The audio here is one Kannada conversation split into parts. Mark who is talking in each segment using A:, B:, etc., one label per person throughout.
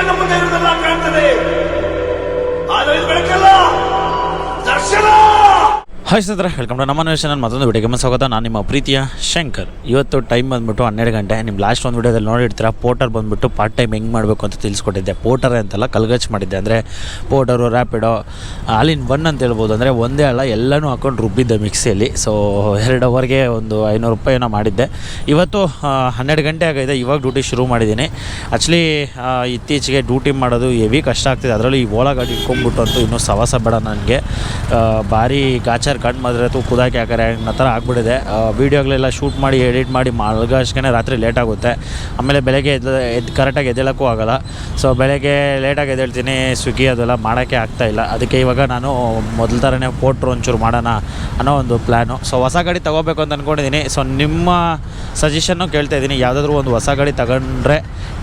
A: ಕಣ್ಣ ಮುಂದೆ ಇರುವುದೆಲ್ಲ ಕಾಣ್ತದೆ. ಆದರೆ ಇದು ಬೆಳಕಲ್ಲ ದರ್ಶನ!
B: ಹಾಯ್ ಸದ್ರ ವೆಲ್ಕಮ್ ಟು ನಮ್ಮ ಚಾನಲ್ ಮತ್ತೊಂದು ವಿಡಿಯೋಗೆ ಸ್ವಾಗತ. ನಾನು ನಿಮ್ಮ ಪ್ರೀತಿಯ ಶಂಕರ್. ಇವತ್ತು ಟೈಮ್ ಬಂದ್ಬಿಟ್ಟು ಹನ್ನೆರಡು ಗಂಟೆ. ನಿಮ್ಮ ಲಾಸ್ಟ್ ಒಂದು ವಿಡಿಯೋದಲ್ಲಿ ನೋಡಿರ್ತೀರ ಪೋಟರ್ ಬಂದ್ಬಿಟ್ಟು ಪಾರ್ಟ್ ಟೈಮ್ ಹೆಂಗೆ ಮಾಡಬೇಕು ಅಂತ ತಿಳಿಸ್ಕೊಟ್ಟಿದ್ದೆ. ಪೋಟರ್ ಅಂತೆಲ್ಲ ಕಲ್ಗಚ್ ಮಾಡಿದ್ದೆ. ಅಂದರೆ ಪೋಟರು ರ್ಯಾಪಿಡೋ ಆಲಿನ್ ಒನ್ ಅಂತ ಹೇಳ್ಬೋದು. ಅಂದರೆ ಒಂದೇ ಅಲ್ಲ, ಎಲ್ಲನೂ ಹಾಕೊಂಡು ರುಬ್ಬಿದ್ದೆ ಮಿಕ್ಸಿಯಲ್ಲಿ ಸೊ ಎರಡು ಅವರ್ಗೆ ಒಂದು ಐನೂರು ರೂಪಾಯಿನ ಮಾಡಿದ್ದೆ. ಇವತ್ತು ಹನ್ನೆರಡು ಗಂಟೆ ಆಗಿದೆ. ಇವಾಗ ಡ್ಯೂಟಿ ಶುರು ಮಾಡಿದ್ದೀನಿ. ಆ್ಯಕ್ಚುಲಿ ಇತ್ತೀಚೆಗೆ ಡ್ಯೂಟಿ ಮಾಡೋದು ಹೆವಿ ಕಷ್ಟ ಆಗ್ತಿದೆ. ಅದರಲ್ಲೂ ಈ ಓಲಾ ಗಾಡಿ ಇಟ್ಕೊಂಡ್ಬಿಟ್ಟು ಅಂತೂ ಇನ್ನೂ ಸವಾಸ ಬೇಡ ನನಗೆ. ಭಾರಿ ಗಾಚಾರ್ ಕಣ್ಣು ಮಾದ್ರೆ ತು ಕುದಾಕಿ ಹಾಕಾರೆ ಆ ಥರ ಆಗ್ಬಿಟ್ಟಿದೆ. ವೀಡಿಯೋಗಳೆಲ್ಲ ಶೂಟ್ ಮಾಡಿ, ಎಡಿಟ್ ಮಾಡಿ ಮಲ್ಗಷ್ಟೇ ರಾತ್ರಿ ಲೇಟ್ ಆಗುತ್ತೆ. ಆಮೇಲೆ ಬೆಳಗ್ಗೆ ಎದ್ದು ಎದ್ದು ಕರೆಕ್ಟಾಗಿ ಎದ್ದೇಳೋಕ್ಕೂ ಆಗೋಲ್ಲ. ಸೊ ಬೆಳಗ್ಗೆ ಲೇಟಾಗಿ ಎದ್ದೇಳ್ತೀನಿ ಸ್ವಿಗ್ಗಿ ಅದೆಲ್ಲ ಮಾಡೋಕ್ಕೆ ಇಲ್ಲ. ಅದಕ್ಕೆ ಇವಾಗ ನಾನು ಮೊದಲ ಥರನೇ ಪೋಟ್ರು ಒಂಚೂರು ಮಾಡೋಣ ಅನ್ನೋ ಒಂದು ಪ್ಲ್ಯಾನು ಸೊ ಹೊಸ ಗಾಡಿ ತೊಗೋಬೇಕು ಅಂತ ಅಂದ್ಕೊಂಡಿದ್ದೀನಿ ಸೊ ನಿಮ್ಮ ಸಜೆಷನ್ನು ಕೇಳ್ತಾ ಇದ್ದೀನಿ ಯಾವುದಾದ್ರೂ ಒಂದು ಹೊಸ ಗಾಡಿ ತಗೊಂಡ್ರೆ,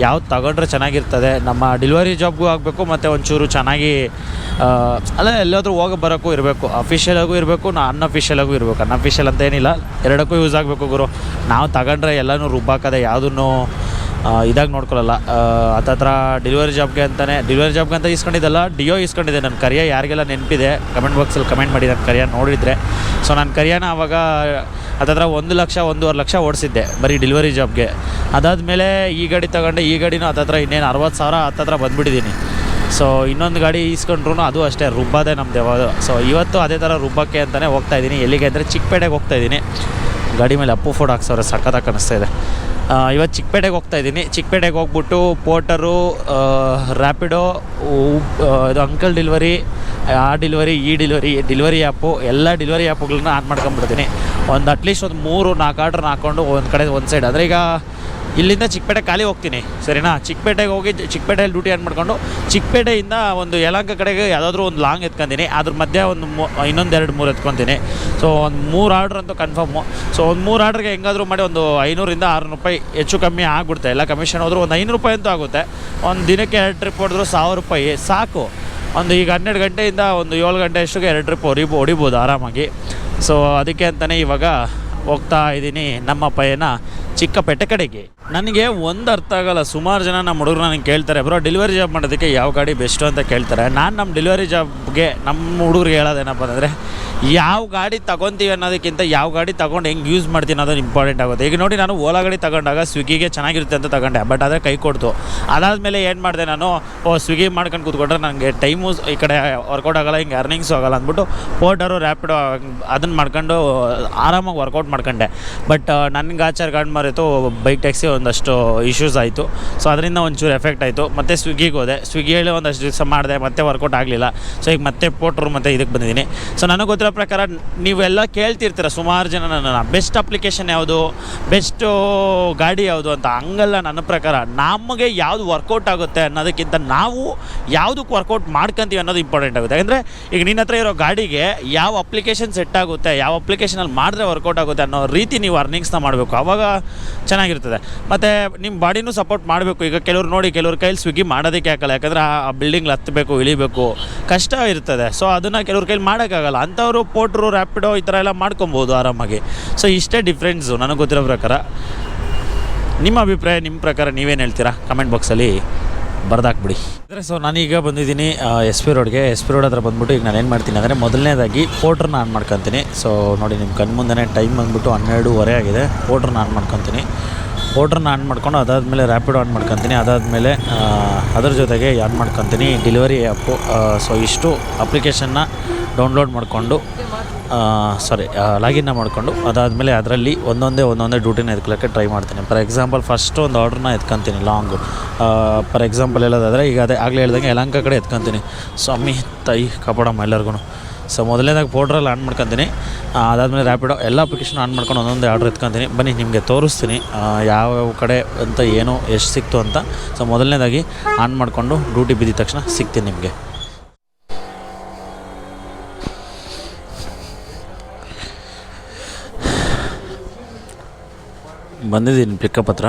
B: ಯಾವ್ದು ತಗೊಂಡ್ರೆ ಚೆನ್ನಾಗಿರ್ತದೆ. ನಮ್ಮ ಡೆಲಿವರಿ ಜಾಬ್ಗೂ ಆಗಬೇಕು, ಮತ್ತು ಒಂಚೂರು ಚೆನ್ನಾಗಿ ಅಲ್ಲ, ಎಲ್ಲಾದರೂ ಹೋಗಿ ಬರೋಕ್ಕೂ ಇರಬೇಕು. ಅಫಿಷಿಯಲಾಗೂ ಇರಬೇಕು ನಾ ಅನ್ಅಫಿಷಿಯಲಾಗೂ ಇರಬೇಕು. ಅನ್ಅಫಿಷಿಯಲ್ ಅಂತ ಏನಿಲ್ಲ ಎರಡಕ್ಕೂ ಯೂಸ್ ಆಗಬೇಕು ಗುರು. ನಾವು ತಗೊಂಡ್ರೆ ಎಲ್ಲನೂ ರುಬ್ಬಾಕದೆ ಯಾವುದನ್ನು ಇದಾಗಿ ನೋಡ್ಕೊಳ್ಳಲ್ಲ ಹತ್ತತ್ರ ಡೆಲಿವರಿ ಜಾಬ್ಗೆ ಅಂತಲೇ ಡೆಲಿವರಿ ಜಾಬ್ಗೆ ಅಂತ ಇಸ್ಕೊಂಡಿದ್ದಲ್ಲ ಡಿಯೋ ಇಸ್ಕೊಂಡಿದ್ದೆ ನನ್ನ ಕರಿಯ ಯಾರಿಗೆಲ್ಲ ನೆನಪಿದೆ ಕಮೆಂಟ್ ಬಾಕ್ಸಲ್ಲಿ ಕಮೆಂಟ್ ಮಾಡಿ ನನ್ನ ಕರಿಯ ನೋಡಿದರೆ. ಸೊ ನನ್ನ ಕರಿಯನ ಆವಾಗ ಹತ್ತತ್ರ ಒಂದು ಲಕ್ಷ, ಒಂದೂವರೆ ಲಕ್ಷ ಓಡಿಸಿದ್ದೆ ಬರೀ ಡೆಲಿವರಿ ಜಾಬ್ಗೆ ಅದಾದಮೇಲೆ ಈ ಗಾಡಿ ತಗೊಂಡೆ, ಈ ಗಾಡಿನೂ ಹತ್ತತ್ರ ಇನ್ನೇನು ಅರವತ್ತು ಸಾವಿರ ಹತ್ತತ್ರ ಬಂದುಬಿಟ್ಟಿದ್ದೀನಿ ಸೊ ಇನ್ನೊಂದು ಗಾಡಿ ಈಸ್ಕೊಂಡ್ರು ಅದು ಅಷ್ಟೇ, ರುಬ್ಬದೇ ನಮ್ದು ಯಾವುದು ಸೊ ಇವತ್ತು ಅದೇ ಥರ ರುಬ್ಬಕ್ಕೆ ಅಂತಲೇ ಹೋಗ್ತಾ ಇದ್ದೀನಿ. ಎಲ್ಲಿಗೆ ಅಂದರೆ ಚಿಕ್ಕಪೇಟೆಗೆ ಹೋಗ್ತಾ ಇದ್ದೀನಿ. ಗಾಡಿ ಮೇಲೆ ಅಪ್ಪು ಫೋಡ್ ಹಾಕ್ಸೋರೆ ಸಖತ್ತಾಗಿ ಕಾಣಿಸ್ತಾ ಇದೆ. ಇವತ್ತು ಚಿಕ್ಕಪೇಟೆಗೆ ಹೋಗ್ತಾ ಇದ್ದೀನಿ. ಚಿಕ್ಕಪೇಟೆಗೆ ಹೋಗ್ಬಿಟ್ಟು ಪೋಟರು ರ್ಯಾಪಿಡೋ ಇದು ಅಂಕಲ್ ಡಿಲ್ವರಿ ಆ ಡಿಲ್ವರಿ ಈ ಡಿಲ್ವರಿ ಡಿಲ್ವರಿ ಆ್ಯಪು ಎಲ್ಲ ಡಿಲ್ವರಿ ಆ್ಯಪ್ಗಳನ್ನ ಆನ್ ಮಾಡ್ಕೊಂಬಿಡ್ತೀನಿ ಒಂದು ಅಟ್ಲೀಸ್ಟ್ ಒಂದು ಮೂರು ನಾಲ್ಕು ಆರ್ಡ್ರನ್ನ ಹಾಕ್ಕೊಂಡು ಒಂದು ಕಡೆ ಒಂದು ಸೈಡ್ ಅಂದರೆ ಈಗ ಇಲ್ಲಿಂದ ಚಿಕ್ಕಪೇಟೆ ಖಾಲಿ ಹೋಗ್ತೀನಿ. ಸರಿನಾ? ಚಿಕ್ಕಪೇಟೆಗೆ ಹೋಗಿ ಚಿಕ್ಕಪೇಟೆಯಲ್ಲಿ ಡ್ಯೂಟಿ ಆನ್ ಮಾಡ್ಕೊಂಡು ಚಿಕ್ಕಪೇಟೆಯಿಂದ ಒಂದು ಯಲಂಕ ಕಡೆಗೆ ಯಾವುದಾದ್ರೂ ಒಂದು ಲಾಂಗ್ ಎತ್ಕೊಂತೀನಿ. ಅದ್ರ ಮಧ್ಯೆ ಒಂದು ಮೂ- ಇನ್ನೊಂದು ಎರಡು ಮೂರು ಎತ್ಕೊತೀನಿ. ಸೊ ಒಂದು ಮೂರು ಆರ್ಡ್ರ್ ಅಂತೂ ಕನ್ಫರ್ಮು ಸೊ ಒಂದು ಮೂರು ಆರ್ಡ್ರಿಗೆ ಹೆಂಗಾದರೂ ಮಾಡಿ ಒಂದು ಐನೂರಿಂದ ಆರುನೂರು ರೂಪಾಯಿ ಹೆಚ್ಚು ಕಮ್ಮಿ ಆಗ್ಬಿಡುತ್ತೆ. ಎಲ್ಲ ಕಮಿಷನ್ ಹೋದ್ರು ಒಂದು ಐನೂರು ರೂಪಾಯಿ ಅಂತೂ ಆಗುತ್ತೆ. ಒಂದು ದಿನಕ್ಕೆ ಎರಡು ಟ್ರಿಪ್ ಹೊಡೆದ್ರು ಸಾವಿರ ರೂಪಾಯಿ. ಸಾಕು. ಒಂದು ಈಗ ಹನ್ನೆರಡು ಗಂಟೆಯಿಂದ ಒಂದು ಏಳು ಗಂಟೆ ಅಷ್ಟಿಗೆ ಎರಡು ಟ್ರಿಪ್ ಹೊಡಿ ಹೊಡಿಬೋದು ಆರಾಮಾಗಿ. ಸೊ ಅದಕ್ಕೆ ಅಂತಲೇ ಇವಾಗ ಹೋಗ್ತಾ ಇದ್ದೀನಿ ನಮ್ಮ ಪಯಣ ಚಿಕ್ಕಪೇಟೆ ಕಡೆಗೆ. ನನಗೆ ಒಂದು ಅರ್ಥ ಆಗಲ್ಲ. ಸುಮಾರು ಜನ ನಮ್ಮ ಹುಡುಗರು ನನಗೆ ಕೇಳ್ತಾರೆ, ಬ್ರೋ ಡೆಲಿವರಿ ಜಾಬ್ ಮಾಡೋದಕ್ಕೆ ಯಾವ ಗಾಡಿ ಬೆಸ್ಟು ಅಂತ ಕೇಳ್ತಾರೆ. ನಾನು ನಮ್ಮ ಡೆಲಿವರಿ ಜಾಬ್ಗೆ ನಮ್ಮ ಹುಡುಗರಿಗೆ ಹೇಳೋದೇನಪ್ಪ ಅಂದರೆ, ಯಾವ ಗಾಡಿ ತಗೊತೀವಿ ಅನ್ನೋದಕ್ಕಿಂತ ಯಾವ ಗಾಡಿ ತೊಗೊಂಡು ಹೆಂಗೆ ಯೂಸ್ ಮಾಡ್ತೀನಿ ಅನ್ನೋದು ಇಂಪಾರ್ಟೆಂಟ್ ಆಗುತ್ತೆ. ಈಗ ನೋಡಿ ನಾನು ಓಲಾ ಗಾಡಿ ತಗೊಂಡಾಗ ಸ್ವಿಗ್ಗಿಗೆ ಚೆನ್ನಾಗಿರುತ್ತೆ ಅಂತ ತಗೊಂಡೆ ಬಟ್ ಅದೇ ಕೈ ಕೊಡ್ತು. ಅದಾದಮೇಲೆ ಏನು ಮಾಡಿದೆ ನಾನು, ಓ ಸ್ವಿಗ್ಗಿ ಮಾಡ್ಕೊಂಡು ಕೂತ್ಕೊಂಡ್ರೆ ನನಗೆ ಟೈಮು ಈ ಕಡೆ ವರ್ಕೌಟ್ ಆಗೋಲ್ಲ, ಹಿಂಗೆ ಅರ್ನಿಂಗ್ಸು ಆಗಲ್ಲ ಅಂದ್ಬಿಟ್ಟು ಪೋಟರು ರ್ಯಾಪಿಡೋ ಅದನ್ನು ಮಾಡ್ಕೊಂಡು ಆರಾಮಾಗಿ ವರ್ಕೌಟ್ ಮಾಡ್ಕೊಂಡೆ. ಬಟ್ ನನಗೆ ಆಚಾರ ಗಾಡ್ ಮಾರಿತು ಬೈಕ್ ಟ್ಯಾಕ್ಸಿ ಒಂದಷ್ಟು ಇಶ್ಯೂಸ್ ಆಯಿತು. ಸೊ ಅದರಿಂದ ಒಂಚೂರು ಎಫೆಕ್ಟ್ ಆಯಿತು. ಮತ್ತು ಸ್ವಿಗ್ಗಿಗೆ ಹೋದೆ. ಸ್ವಿಗ್ಗಿಯಲ್ಲಿ ಒಂದಷ್ಟು ದಿವಸ ಮಾಡಿದೆ, ಮತ್ತೆ ವರ್ಕೌಟ್ ಆಗಲಿಲ್ಲ. ಸೊ ಈಗ ಮತ್ತೆ ಪೋಟ್ರು ಮತ್ತು ಇದಕ್ಕೆ ಬಂದಿದ್ದೀನಿ. ಸೊ ನನಗೆ ಗೊತ್ತಿರೋ ಪ್ರಕಾರ, ನೀವೆಲ್ಲ ಕೇಳ್ತಿರ್ತೀರ ಸುಮಾರು ಜನ ನನ್ನ ಬೆಸ್ಟ್ ಅಪ್ಲಿಕೇಶನ್ ಯಾವುದು? ಬೆಸ್ಟು ಗಾಡಿ ಯಾವುದು ಅಂತ. ಹಂಗಲ್ಲ ನನ್ನ ಪ್ರಕಾರ. ನಮಗೆ ಯಾವುದು ವರ್ಕೌಟ್ ಆಗುತ್ತೆ ಅನ್ನೋದಕ್ಕಿಂತ ನಾವು ಯಾವುದಕ್ಕೆ ವರ್ಕೌಟ್ ಮಾಡ್ಕೊಂತೀವಿ ಅನ್ನೋದು ಇಂಪಾರ್ಟೆಂಟ್ ಆಗುತ್ತೆ. ಯಾಕಂದರೆ, ಈಗ ನಿನ್ನ ಹತ್ರ ಇರೋ ಗಾಡಿಗೆ ಯಾವ ಅಪ್ಲಿಕೇಶನ್ ಸೆಟ್ ಆಗುತ್ತೆ, ಯಾವ ಅಪ್ಲಿಕೇಶನಲ್ಲಿ ಮಾಡಿದ್ರೆ ವರ್ಕೌಟ್ ಆಗುತ್ತೆ ಅನ್ನೋ ರೀತಿ ನೀವು ಅರ್ನಿಂಗ್ಸ್ನ ಮಾಡಬೇಕು. ಆವಾಗ ಚೆನ್ನಾಗಿರ್ತದೆ. ಮತ್ತು ನಿಮ್ಮ ಬಾಡಿನೂ ಸಪೋರ್ಟ್ ಮಾಡಬೇಕು. ಈಗ ಕೆಲವ್ರು ನೋಡಿ, ಕೆಲವ್ರ ಕೈಲಿ ಸ್ವಿಗ್ಗಿ ಮಾಡೋದಕ್ಕೆ ಹಾಕಲ್ಲ. ಯಾಕಂದರೆ ಆ ಬಿಲ್ಡಿಂಗ್ ಹತ್ತಬೇಕು ಇಳಿಬೇಕು. ಕಷ್ಟ ಇರ್ತದೆ. ಸೊ ಅದನ್ನು ಕೆಲವ್ರ ಕೈಲಿ ಮಾಡೋಕ್ಕಾಗಲ್ಲ. ಅಂಥವರು ಪೋಟ್ರು ರ್ಯಾಪಿಡೋ ಈ ಥರ ಎಲ್ಲ ಮಾಡ್ಕೊಬೋದು ಆರಾಮಾಗಿ. ಸೊ ಇಷ್ಟೇ ಡಿಫ್ರೆನ್ಸು ನನಗೆ ಗೊತ್ತಿರೋ ಪ್ರಕಾರ. ನಿಮ್ಮ ಅಭಿಪ್ರಾಯ ನಿಮ್ಮ ಪ್ರಕಾರ ನೀವೇನು ಹೇಳ್ತೀರಾ? ಕಮೆಂಟ್ ಬಾಕ್ಸಲ್ಲಿ ಬರ್ದಾಕ್ಬಿಡಿ. ಅಂದರೆ ಸೊ ನಾನೀಗ ಬಂದಿದ್ದೀನಿ ಎಸ್ ಪಿ ರೋಡ್ಗೆ. ಎಸ್ ಪಿ ರೋಡ್ ಹತ್ರ ಬಂದ್ಬಿಟ್ಟು ಈಗ ನಾನು ಏನು ಮಾಡ್ತೀನಿ ಅಂದರೆ ಮೊದಲನೇದಾಗಿ ಪೋಟ್ರನ್ನ ಆನ್ ಮಾಡ್ಕೊತೀನಿ. ಸೊ ನೋಡಿ ನಿಮ್ಮ ಕಣ್ಣು ಮುಂದೆ ಟೈಮ್ ಬಂದ್ಬಿಟ್ಟು ಹನ್ನೆರಡೂವರೆ ಆಗಿದೆ. ಪೋಟ್ರನ್ನ ಆನ್ ಮಾಡ್ಕೊತೀನಿ. ಪೋಟ್ರನ್ನ ಆನ್ ಮಾಡ್ಕೊಂಡು ಅದಾದಮೇಲೆ ರ್ಯಾಪಿಡ್ ಆನ್ ಮಾಡ್ಕೊತೀನಿ. ಅದಾದಮೇಲೆ ಅದ್ರ ಜೊತೆಗೆ ಆನ್ ಮಾಡ್ಕೊತೀನಿ? ಡೆಲಿವರಿ ಆ್ಯಪು ಸೊ ಇಷ್ಟು ಅಪ್ಲಿಕೇಶನ್ನ ಡೌನ್ಲೋಡ್ ಮಾಡಿಕೊಂಡು ಸಾರಿ ಲಾಗಿನ್ನ ಮಾಡಿಕೊಂಡು, ಅದಾದಮೇಲೆ ಅದರಲ್ಲಿ ಒಂದೊಂದೇ ಒಂದೊಂದೇ ಡ್ಯೂಟಿನ ಎತ್ಕೊಳ್ಳೋಕ್ಕೆ ಟ್ರೈ ಮಾಡ್ತೀನಿ. ಫಾರ್ ಎಕ್ಸಾಂಪಲ್ ಫಸ್ಟ್ ಒಂದು ಆರ್ಡ್ರನ್ನ ಎತ್ಕೊತೀನಿ ಲಾಂಗು ಫಾರ್ ಎಕ್ಸಾಂಪಲ್ ಹೇಳೋದಾದರೆ, ಈಗ ಅದೇ ಆಗಲೇ ಹೇಳ್ದಂಗೆ ಯಲಹಂಕ ಕಡೆ ಎತ್ಕೊತೀನಿ. ಸ್ವಾಮಿ, ತೈ ಕಪಡಮ್ಮ ಎಲ್ಲರಿಗೂ ಸೊ ಮೊದಲನೇದಾಗ ಪೌಡ್ರಲ್ಲಿ ಆನ್ ಮಾಡ್ಕೊತೀನಿ. ಅದಾದಮೇಲೆ ರ್ಯಾಪಿಡೋ ಎಲ್ಲ ಅಪ್ಲಿಕೇಶನ್ ಆನ್ ಮಾಡ್ಕೊಂಡು ಒಂದೊಂದೇ ಆರ್ಡ್ರ್ ಎತ್ಕೊತೀನಿ. ಬನ್ನಿ, ನಿಮಗೆ ತೋರಿಸ್ತೀನಿ ಯಾವ್ಯಾವ ಯಾವ ಕಡೆ ಅಂತ, ಏನು, ಎಷ್ಟು ಸಿಕ್ತು ಅಂತ. ಸೊ ಮೊದಲನೇದಾಗಿ ಆನ್ ಮಾಡಿಕೊಂಡು ಡ್ಯೂಟಿ ಬಿದ್ದಿದ ತಕ್ಷಣ ಸಿಗ್ತೀನಿ ನಿಮಗೆ. ಬಂದಿದ್ದೀನಿ ಪಿಕಪ್ ಹತ್ರ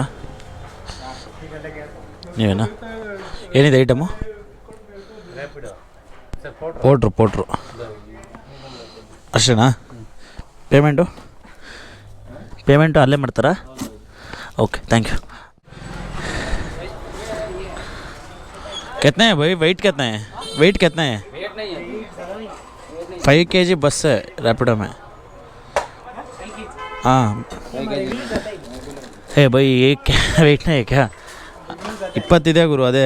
B: ನೀವೇನಾ ಏನಿದೆ ಐಟಮು ಪೋಟ್ರು ಪೋಟ್ರು ಅಷ್ಟೇನಾ ಪೇಮೆಂಟು ಪೇಮೆಂಟು ಅಲ್ಲೇ ಮಾಡ್ತಾರಾ ಓಕೆ ಥ್ಯಾಂಕ್ ಯು कितने है भाई वेट कितना है वेट कितना है फाइव के जी बस है रैपिडो में हाँ ಏ ಬೈ ವೆಯ್ಟ್ನೇ ಕ್ಯಾ ಇಪ್ಪತ್ತಿದೆ ಗುರು ಅದೇ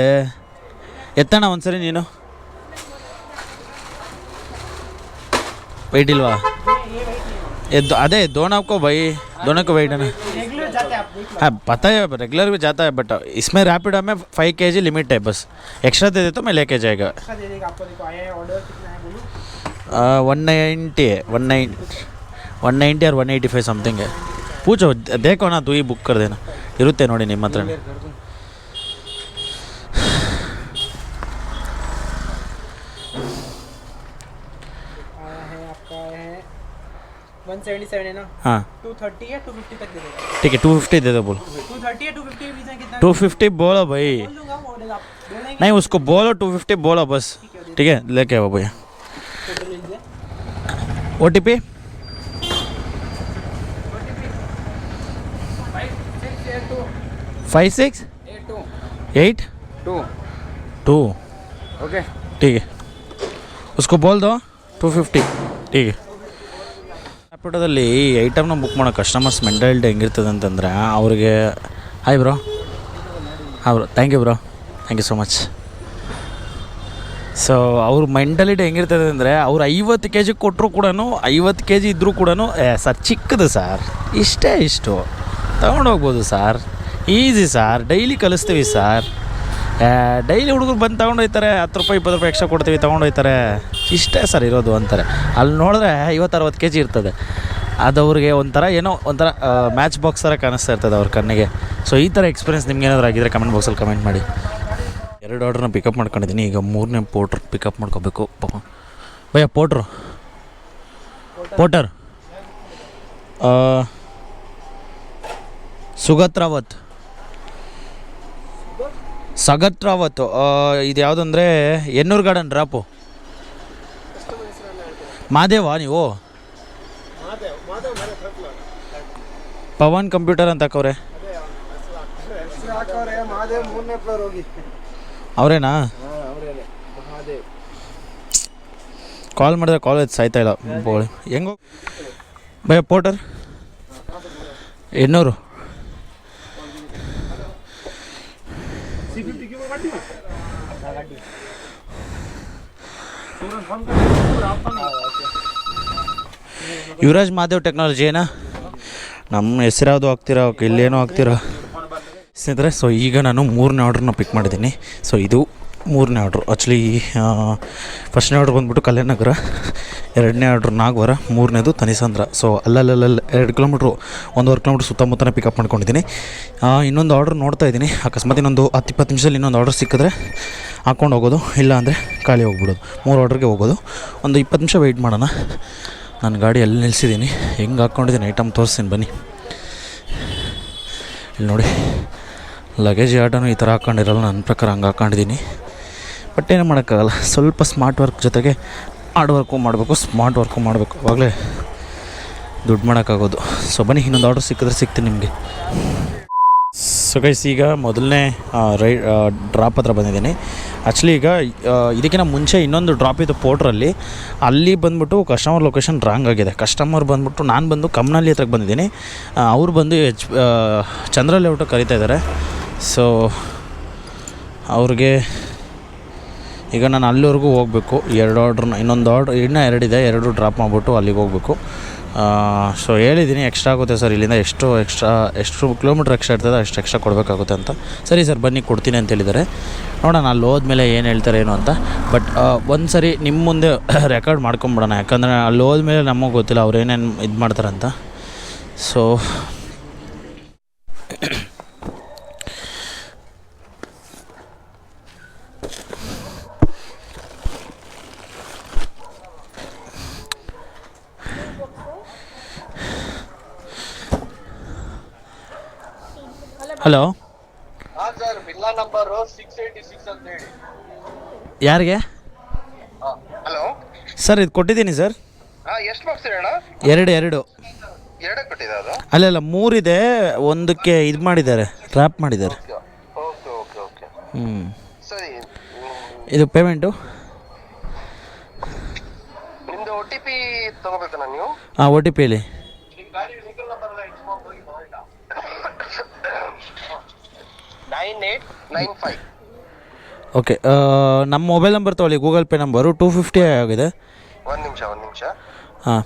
B: ಎತ್ತಣ ಒಂದ್ಸರಿ ನೀನು ವೆಯ್ಟ್ ಇಲ್ವಾ ಎದ್ದು ಅದೇ दोनों आपको भाई दोनों को वेट है ना हाँ पता है रेगुलर भी जाता है बट इसमें रैपिडो में फाइव के जी लिमिट है बस एक्स्ट्रा दे दे तो मैं लेके जाएगा
C: अच्छा दे देगा आपको देखो आया है ऑर्डर कितना है बोलो
B: वन नाइन्टी है वन नाइन वन नाइन्टी और वन एटी फाइव समथिंग है पूछो देखो ना तू ही बुक कर देना ಇರುತ್ತೆ ನೋಡಿ ನಿಮ್ಮ ಹತ್ರ
C: आया है आपका आया है 177 है ना
B: हाँ
C: 230 है 250 तक दे देगा
B: ठीक है टू फिफ्टी दे दो बोलो
C: 230 है 250 के बीच में कितना
B: टू फिफ्टी बोलो भाई
C: बोल दूंगा वो ऑर्डर आप बोलेंगे
B: नहीं उसको बोलो टू फिफ्टी बोलो बस ठीक है लेके आओ भैया
C: टोटल ले लीजिए
B: ओ T P five six eight
C: two
B: two
C: okay
B: ठीक है उसको बोल दो ಟೂ ಫಿಫ್ಟಿ ठीक है ರ್ಯಾಪಿಡೋದಲ್ಲಿ ಈ ಐಟಮ್ನ ಬುಕ್ ಮಾಡೋ ಕಸ್ಟಮರ್ಸ್ ಮೆಂಟಾಲಿಟಿ ಹೆಂಗಿರ್ತದೆ ಅಂತಂದರೆ ಅವ್ರಿಗೆ ಹಾಯ್ ಬ್ರೋ ಹಾಂ bro thank you bro thank you so much so ಅವ್ರ ಮೆಂಟಾಲಿಟಿ ಹೆಂಗಿರ್ತದೆ ಅಂದರೆ ಅವ್ರು ಐವತ್ತು ಕೆ ಜಿ ಕೊಟ್ಟರು ಕೂಡ ಐವತ್ತು ಕೆ ಜಿ ಇದ್ದರೂ ಕೂಡ ಸರ್ ಚಿಕ್ಕದು ಸರ್ ಇಷ್ಟೇ ಇಷ್ಟು ತೊಗೊಂಡೋಗ್ಬೋದು ಸರ್ ಈಸಿ ಸರ್ ಡೈಲಿ ಕಲಿಸ್ತೀವಿ ಸರ್ ಡೈಲಿ ಹುಡುಗರು ಬಂದು ತೊಗೊಂಡೋಯ್ತಾರೆ, ಹತ್ತು ರೂಪಾಯಿ, ಇಪ್ಪತ್ತು ರೂಪಾಯಿ ಎಕ್ಸ್ಟ್ರಾ ಕೊಡ್ತೀವಿ ತೊಗೊಂಡೋಗ್ತಾರೆ ಇಷ್ಟೇ ಸರ್ ಇರೋದು ಅಂತಾರೆ ಅಲ್ಲಿ ನೋಡಿದ್ರೆ ಐವತ್ತು ಅರವತ್ತು ಕೆ ಜಿ ಇರ್ತದೆ. ಅದು ಅವ್ರಿಗೆ ಒಂಥರ ಏನೋ ಒಂಥರ ಮ್ಯಾಚ್ ಬಾಕ್ಸ್ ಥರ ಕಾಣಿಸ್ತಾ ಇರ್ತದೆ ಅವ್ರ ಕಣ್ಣಿಗೆ. ಸೊ ಈ ಥರ ಎಕ್ಸ್ಪೀರಿಯನ್ಸ್ ನಿಮ್ಗೆ ಏನಾದರೂ ಆಗಿದ್ರೆ ಕಮೆಂಟ್ ಬಾಕ್ಸಲ್ಲಿ ಕಮೆಂಟ್ ಮಾಡಿ. ಎರಡು ಆರ್ಡ್ರನ್ನ ಪಿಕಪ್ ಮಾಡ್ಕೊಂಡಿದ್ದೀನಿ. ಈಗ ಮೂರನೇ ಪೋಟ್ರ್ ಪಿಕಪ್ ಮಾಡ್ಕೋಬೇಕು. ಪಾಪ. ಭಯ ಪೋಟ್ರು ಪೋಟರ್ ಸುಗತ್ ರಾವತ್. ಸಗತ್ ರಾವತ್ ಆ, ಇದು ಯಾವುದಂದ್ರೆ ಎನ್ನೂರು ಗಾರ್ಡನ್ ಡ್ರಾಪು ಮಾದೇವ ನೀವು? ಪವನ್ ಕಂಪ್ಯೂಟರ್ ಅಂತ ಹಾಕವ್ರೆ. ಅವ್ರೇನಾ? ಕಾಲ್ ಮಾಡಿದ್ರೆ ಕಾಲ್ ಸಾಯ್ತಾ ಇಲ್ಲ. ಹೆಂಗೋ ಭಯ ಪೋಟರ್ ಎನ್ನೂರು. ಯುವರಾಜ್ ಮಾದೇವ್ ಟೆಕ್ನಾಲಜಿ ಏನಾ? ನಮ್ಮ ಹೆಸರಾದು ಆಗ್ತಿರೋ ಇಲ್ಲೇನೋ ಆಗ್ತಿರೋ ಸ್ನೇಹಿತರೆ ಸೊ ಈಗ ನಾನು ಮೂರನೇ ಆರ್ಡ್ರನ್ನ ಪಿಕ್ ಮಾಡಿದ್ದೀನಿ. ಸೊ ಇದು ಮೂರನೇ ಆರ್ಡ್ರು ಆ್ಯಕ್ಚುಲಿ ಫಸ್ಟ್ನೇ ಆರ್ಡ್ರ್ ಬಂದ್ಬಿಟ್ಟು ಕಲ್ಯಾಣನಗರ, ಎರಡನೇ ಆರ್ಡ್ರ್ ನಾಗವರ, ಮೂರನೇದು ತನಿಸಂದ್ರ ಸೊ ಅಲ್ಲಲ್ಲಲ್ಲ ಎರಡು ಕಿಲೋಮೀಟ್ರು ಒಂದೂವರೆ ಕಿಲೋಮೀಟ್ರ್ ಸುತ್ತಮುತ್ತನೇ ಪಿಕಪ್ ಮಾಡ್ಕೊಂಡಿದ್ದೀನಿ. ಇನ್ನೊಂದು ಆರ್ಡ್ರ್ ನೋಡ್ತಾ ಇದ್ದೀನಿ. ಅಕಸ್ಮಾತ್ ಇನ್ನೊಂದು ಹತ್ತು ಇಪ್ಪತ್ತು ನಿಮಿಷದಲ್ಲಿ ಇನ್ನೊಂದು ಆರ್ಡ್ರ್ ಸಿಕ್ಕಿದ್ರೆ ಹಾಕ್ಕೊಂಡು ಹೋಗೋದು, ಇಲ್ಲ ಅಂದರೆ ಖಾಲಿ ಹೋಗ್ಬಿಡೋದು. ಮೂರು ಆರ್ಡ್ರಿಗೆ ಹೋಗೋದು. ಒಂದು ಇಪ್ಪತ್ತು ನಿಮಿಷ ವೆಯ್ಟ್ ಮಾಡೋಣ. ನಾನು ಗಾಡಿ ಅಲ್ಲಿ ನಿಲ್ಲಿಸಿದ್ದೀನಿ. ಹೆಂಗೆ ಹಾಕ್ಕೊಂಡಿದ್ದೀನಿ ಐಟಮ್ ತೋರಿಸ್ತೀನಿ ಬನ್ನಿ. ಇಲ್ಲಿ ನೋಡಿ ಲಗೇಜ್ ಆಟೋನು ಈ ಥರ ಹಾಕ್ಕೊಂಡಿರಲ್ಲ ನನ್ನ ಪ್ರಕಾರ ಹಂಗೆ ಹಾಕ್ಕೊಂಡಿದ್ದೀನಿ ಬಟ್ ಏನು ಮಾಡೋಕ್ಕಾಗಲ್ಲ. ಸ್ವಲ್ಪ ಸ್ಮಾರ್ಟ್ ವರ್ಕ್ ಜೊತೆಗೆ ಹಾರ್ಡ್ ವರ್ಕು ಮಾಡಬೇಕು ಸ್ಮಾರ್ಟ್ ವರ್ಕು ಮಾಡಬೇಕು. ಆವಾಗಲೇ ದುಡ್ಡು ಮಾಡೋಕ್ಕಾಗೋದು. ಸೊ ಬನ್ನಿ, ಇನ್ನೊಂದು ಆರ್ಡರ್ ಸಿಕ್ಕಿದ್ರೆ ಸಿಗ್ತೀನಿ ನಿಮಗೆ. ಸೊ ಗೈಸ್ ಈಗ ಮೊದಲನೇ ರೈ ಡ್ರಾಪ್ ಹತ್ರ ಬಂದಿದ್ದೀನಿ. ಆ್ಯಕ್ಚುಲಿ ಈಗ ಇದಕ್ಕಿಂತ ಮುಂಚೆ ಇನ್ನೊಂದು ಡ್ರಾಪ್ ಇತ್ತು ಪೋರ್ಟ್ರಲ್ಲಿ ಅಲ್ಲಿ. ಬಂದ್ಬಿಟ್ಟು ಕಸ್ಟಮರ್ ಲೊಕೇಶನ್ ರಾಂಗ್ ಆಗಿದೆ. ಕಸ್ಟಮರ್ ಬಂದುಬಿಟ್ಟು ನಾನು ಬಂದು ಕಮ್ನಲ್ಲಿ ಹತ್ರಕ್ಕೆ ಬಂದಿದ್ದೀನಿ. ಅವರು ಬಂದು ಎಚ್ ಚಂದ್ರ ಲೇಔಟ್ ಕರಿತಾ ಇದ್ದಾರೆ. ಸೊ ಅವ್ರಿಗೆ ಈಗ ನಾನು ಅಲ್ಲಿವರೆಗೂ ಹೋಗಬೇಕು. ಎರಡು ಆರ್ಡ್ರನ್ನ ಇನ್ನೊಂದು ಆರ್ಡ್ರ್ ಇನ್ನೂ ಎರಡಿದೆ ಎರಡು ಡ್ರಾಪ್ ಮಾಡಿಬಿಟ್ಟು ಅಲ್ಲಿಗೆ ಹೋಗಬೇಕು. ಸೊ ಹೇಳಿದ್ದೀನಿ ಎಕ್ಸ್ಟ್ರಾ ಆಗುತ್ತೆ ಸರ್ ಇಲ್ಲಿಂದ ಎಷ್ಟು ಎಕ್ಸ್ಟ್ರಾ ಎಷ್ಟು ಕಿಲೋಮೀಟ್ರ್ ಎಕ್ಸ್ಟ್ರಾ ಇರ್ತದೆ, ಅಷ್ಟು ಎಕ್ಸ್ಟ್ರಾ ಕೊಡಬೇಕಾಗುತ್ತೆ ಅಂತ. ಸರಿ ಸರ್ ಬನ್ನಿ, ಕೊಡ್ತೀನಿ ಅಂತ ಹೇಳಿದ್ದಾರೆ. ನೋಡೋಣ, ಅಲ್ಲಿ ಹೋದ್ಮೇಲೆ ಏನು ಹೇಳ್ತಾರೆ, ಏನು ಅಂತ. ಬಟ್ ಒಂದು ಸರಿ ನಿಮ್ಮ ಮುಂದೆ ರೆಕಾರ್ಡ್ ಮಾಡ್ಕೊಂಬಿಡೋಣ. ಯಾಕಂದರೆ ಅಲ್ಲಿ ಹೋದ್ಮೇಲೆ ನಮಗೆ ಗೊತ್ತಿಲ್ಲ ಅವ್ರು ಏನೇನು ಇದು ಮಾಡ್ತಾರಂತ. So hello?
D: ಹಾಂ ಸರ್ ಬಿಲ್ಲಾ ನಂಬರು ಸಿಕ್ಸ್ ಏಯ್ಟಿ ಸಿಕ್ಸ್ ಅಂತ ಹೇಳಿ.
B: ಯಾರಿಗೆ?
D: ಹಲೋ?
B: ಸರ್ ಇದು ಕೊಟ್ಟಿದ್ದೀನಿ ಸರ್.
D: ಹಾಂ ಎಷ್ಟು ಬಾಕ್ಸ್ ಅಣ್ಣ?
B: ಎರಡು ಎರಡು.
D: ಎರಡೇ ಕೊಟ್ಟಿದೆ ಅದು?
B: ಅಲ್ಲಲ್ಲ ಮೂರಿದೆ ಒಂದಕ್ಕೆ ಇದು ಮಾಡಿದ್ದಾರೆ ರ್ಯಾಪ್ ಮಾಡಿದ್ದಾರೆ.
D: ಓಕೆ ಓಕೆ ಓಕೆ
B: ಹ್ಞೂ
D: ಸರಿ.
B: ಇದು ಪೇಮೆಂಟು
D: ನಿಮ್ದು ಒ ಟಿ ಪಿ ಹೇಳಿ ನೀವು?
B: ಹಾಂ ಓ ಟಿ ಪಿಲಿ
D: nine eight nine five.
B: Okay ನಮ್ಮ ಮೊಬೈಲ್ ನಂಬರ್ ತೊಗೊಳ್ಳಿ Google Pay number two fifty ಆಗಿದೆ.
D: ಒಂದು ನಿಮಿಷ ಒಂದು ನಿಮಿಷ.
B: ಹಾಂ.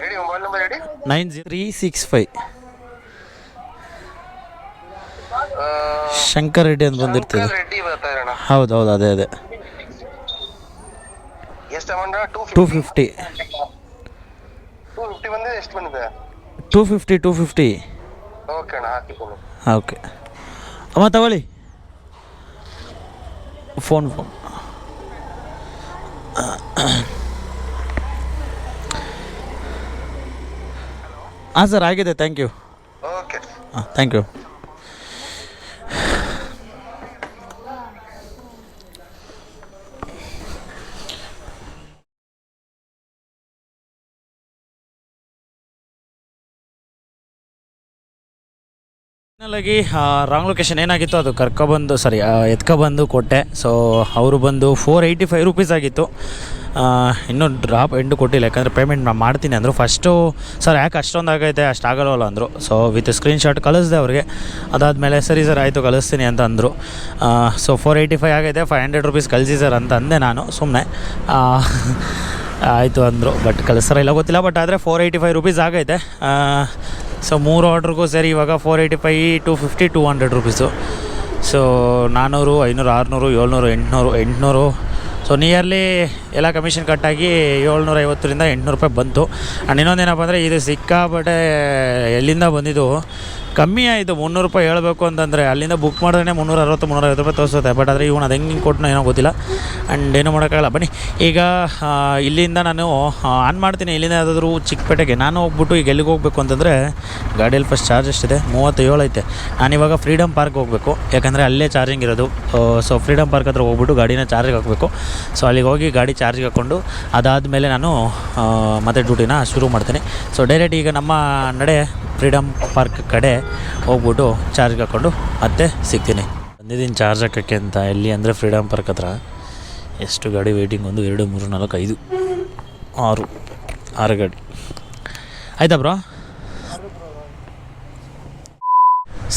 D: ಹೇಳಿ ಮೊಬೈಲ್ ನಂಬರ್ ಹೇಳಿ?
B: Nine G three six five Shankar Reddy ಅಂತ ಬಂದಿರ್ತದೆ
D: ಶಂಕರ್ ರೆಡ್ಡಿ ಬರ್ತಾ ಇರೋಣ.
B: ಹೌದು ಹೌದು ಅದೇ ಅದೇ.
D: ಎಷ್ಟು amount two
B: two fifty
D: two fifty ಬಂದಿದೆ ಎಷ್ಟು ಬಂದಿದೆ?
B: Two fifty two fifty
D: okay ಅಣ್ಣ
B: ಓಕೆ. ಅಮ್ಮ ತಗೊಳ್ಳಿ. Phone phone. ಹಾಂ ಸರ್ ಆಗಿದೆ. Thank you
D: okay.
B: ಹಾಂ ಥ್ಯಾಂಕ್ ಯು ಫೈನಲಾಗಿ ರಾಂಗ್ ಲೊಕೇಶನ್ ಏನಾಗಿತ್ತು ಅದು ಕರ್ಕೊಬಂದು ಸಾರಿ ಎತ್ಕೊಬಂದು ಕೊಟ್ಟೆ. ಸೊ ಅವರು ಬಂದು ಫೋರ್ ಏಯ್ಟಿ ಫೈವ್ ರುಪೀಸ್ ಆಗಿತ್ತು ಇನ್ನೂ ಡ್ರಾಪ್ ಎಂಡು ಕೊಟ್ಟಿಲ್ಲ, ಯಾಕಂದರೆ ಪೇಮೆಂಟ್ ನಾನು ಮಾಡ್ತೀನಿ ಅಂದರು. ಫಸ್ಟು ಸರ್ ಯಾಕೆ ಅಷ್ಟೊಂದು ಆಗೈತೆ, ಅಷ್ಟು ಆಗಲ್ವಲ್ಲ ಅಂದರು. ಸೊ ವಿತ್ ಸ್ಕ್ರೀನ್ಶಾಟ್ ಕಳಿಸ್ದೆ ಅವ್ರಿಗೆ. ಅದಾದಮೇಲೆ, ಸರಿ ಸರ್ ಆಯಿತು, ಕಳಿಸ್ತೀನಿ ಅಂತ ಅಂದರು. ಸೊ ಫೋರ್ ಏಯ್ಟಿ ಫೈವ್ ಆಗೈತೆ ಫೈವ್ ಹಂಡ್ರೆಡ್ ರುಪೀಸ್ ಕಳಿಸಿ ಸರ್ ಅಂತ ಅಂದೆ ನಾನು ಸುಮ್ಮನೆ ಆಯಿತು ಅಂದರು ಬಟ್ ಕಳಿಸ್ತಾರ ಇಲ್ಲ, ಗೊತ್ತಿಲ್ಲ ಬಟ್ ಆದರೆ ಫೋರ್ ಏಯ್ಟಿ ಫೈವ್ ರುಪೀಸ್ ಆಗೈತೆ ಸೊ ಮೂರು ಆರ್ಡ್ರಿಗೂ ಸರಿ ಇವಾಗ four eighty five two fifty two hundred rupees so ನಾನ್ನೂರು ಐನೂರು, ಆರುನೂರು, ಏಳ್ನೂರು, ಎಂಟುನೂರು ಎಂಟುನೂರು. ಸೊ ನಿಯರ್ಲಿ ಎಲ್ಲ ಕಮಿಷನ್ ಕಟ್ಟಾಗಿ ಏಳ್ನೂರ ಐವತ್ತರಿಂದ ಎಂಟುನೂರು ರೂಪಾಯಿ ಬಂತು. ಆ್ಯಂಡ್ ಇನ್ನೊಂದೇನಪ್ಪ ಅಂದರೆ ಇದು ಸಿಕ್ಕಾಪಟ್ಟೆ ಎಲ್ಲಿಂದ ಬಂದಿದ್ದು ಕಮ್ಮಿ ಆಯಿತು, ಮುನ್ನೂರು ರೂಪಾಯಿ ಹೇಳಬೇಕು ಅಂತಂದರೆ, ಅಲ್ಲಿಂದ ಬುಕ್ ಮಾಡಿದ್ರೆ ಮುನ್ನೂರ ಅರವತ್ತು, ಮುನ್ನೂರ ಐವತ್ತು ರೂಪಾಯಿ ತೋರಿಸುತ್ತೆ. ಬಟ್ ಆದರೆ ಇವನು ಅದು ಹೆಂಗೆ ಕೊಟ್ಟನೋ ಏನೋ ಗೊತ್ತಿಲ್ಲ. ಆ್ಯಂಡ್ ಏನೂ ಮಾಡೋಕ್ಕಾಗಲ್ಲ. ಬನ್ನಿ, ಈಗ ಇಲ್ಲಿಂದ ನಾನು ಆನ್ ಮಾಡ್ತೀನಿ. ಇಲ್ಲಿಂದ ಯಾವುದಾದ್ರೂ ಚಿಕ್ಕಪೇಟೆಗೆ. ನಾನು ಹೋಗ್ಬಿಟ್ಟು ಈಗ ಎಲ್ಲಿಗೆ ಹೋಗಬೇಕು ಅಂತಂದರೆ ಗಾಡಿಯಲ್ಲಿ ಫಸ್ಟ್ ಚಾರ್ಜ್ ಎಷ್ಟಿದೆ? ಮೂವತ್ತೇಳು ಐತೆ. ನಾನಿವಾಗ ಫ್ರೀಡಮ್ ಪಾರ್ಕ್ ಹೋಗಬೇಕು. ಯಾಕಂದರೆ ಅಲ್ಲೇ ಚಾರ್ಜಿಂಗ್ ಇರೋದು. ಸೊ ಫ್ರೀಡಮ್ ಪಾರ್ಕ್ ಹತ್ರ ಹೋಗ್ಬಿಟ್ಟು ಗಾಡಿನ ಚಾರ್ಜಿಗೆ ಹಾಕಬೇಕು. ಸೊ ಅಲ್ಲಿಗೆ ಹೋಗಿ ಗಾಡಿ ಚಾರ್ಜಿಗೆ ಹಾಕ್ಕೊಂಡು ಅದಾದಮೇಲೆ ನಾನು ಮತ್ತೆ ಡ್ಯೂಟಿನ ಶುರು ಮಾಡ್ತೀನಿ. ಸೊ ಡೈರೆಕ್ಟ್ ಈಗ ನಮ್ಮ ನಡೆ ಫ್ರೀಡಮ್ ಪಾರ್ಕ್ ಕಡೆ ಹೋಗ್ಬಿಟ್ಟು ಚಾರ್ಜ್ ಹಾಕ್ಕೊಂಡು ಮತ್ತೆ ಸಿಗ್ತೀನಿ. ಬಂದಿದ್ದೀನಿ ಚಾರ್ಜ್ ಹಾಕೋಕ್ಕೆ ಅಂತ. ಎಲ್ಲಿ ಅಂದರೆ ಫ್ರೀಡಮ್ ಪಾರ್ಕ್ ಹತ್ರ. ಎಷ್ಟು ಗಾಡಿ ವೆಯ್ಟಿಂಗ್ ಒಂದು, ಎರಡು, ಮೂರು, ನಾಲ್ಕು, ಐದು, ಆರು ಆರು ಗಾಡಿ. ಆಯಿತಾ ಬ್ರೋ